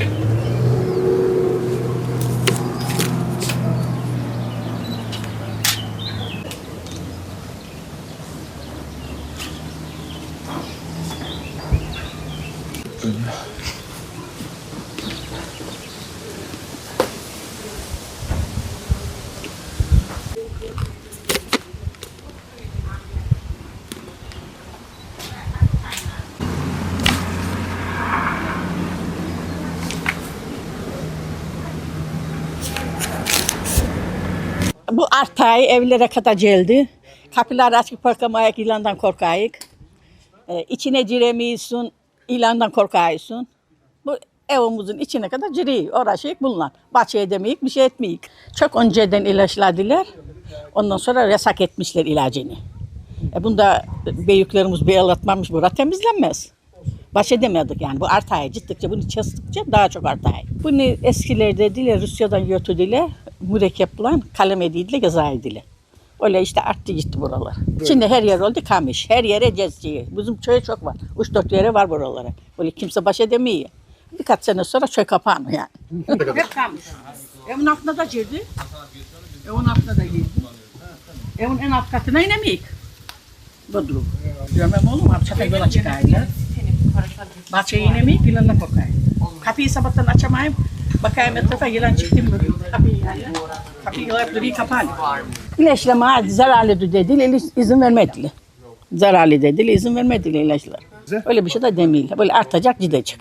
음. Bu artay evlere kadar geldi. Kapılar açık bırakamaya ilandan korkayık. Ee, içine giremiyorsun, ilandan korkayısın. Bu evimizin içine kadar giriyor. Orası bunlar. Bahçe edemeyik, bir şey etmeyik. Çok önceden ilaçladılar. Ondan sonra yasak etmişler ilacını. E bunda büyüklerimiz beyalatmamış, bura temizlenmez. Baş edemedik yani. Bu artaya gittikçe, bunu kestikçe daha çok artaya. Bunu eskiler dediler, Rusya'dan götürdüler. Mürekkepla kalem edildiler, gaza edildiler. Öyle işte arttı gitti buralar. Şimdi her yer oldu kamış. Her yere cezciye. Bizim köy çok var. Üç dört yere var buralara. Böyle kimse baş edemiyor. Birkaç sene sonra köy kapanıyor yani. Hep kamış. Evin altına da girdi. Evin altına da girdi. Evin en alt katına inemeyik. Bu durum. Görmem oğlum abi çatay yola çıkaylar. Bahçeye inemeyik yılanla korkayım. Kapıyı sabahtan açamayayım. Bakayım etrafa yılan çıktı mı? Kapıyı İlaçlama zararlı dediler, izin vermediler. Zararlı dediler, izin vermediler ilaçlar. Öyle bir şey de demeyiyle. Böyle artacak gidecek.